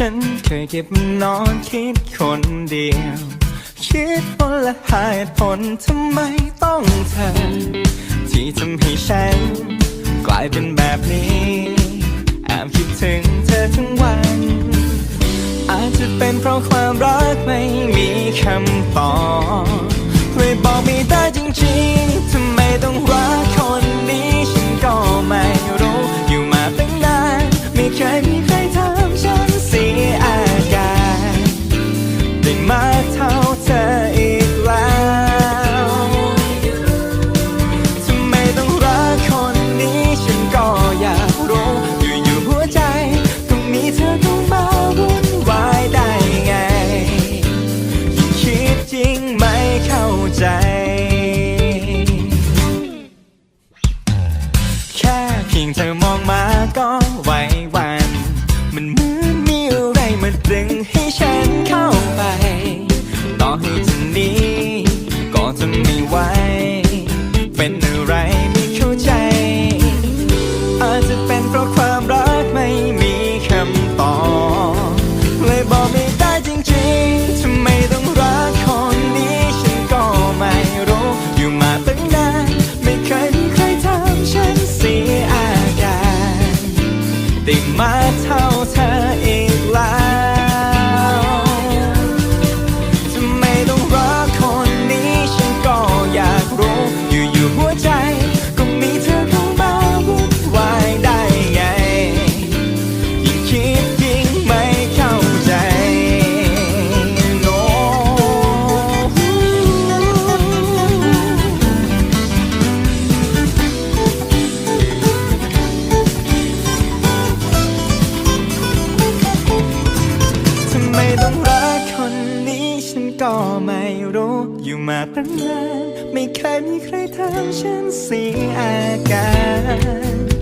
ฉันเคยเก็บนอนคิดคนเดียว คิดผลและหายผลทำไมต้องเธอ ที่ทำให้ฉัน กลายเป็นแบบนี้แอบคิดถึงเธอทั้งวัน อาจจะเป็นเพราะความรักไม่มีคำ จ แค่เพียงเธอมองมาก็ไหววัน มันเหมือนมีอะไรมาดึงให้ฉัน my time. ก็ไม่รู้อยู่มาตั้งนาน ไม่เคยมีใครทำฉันเสียอาการ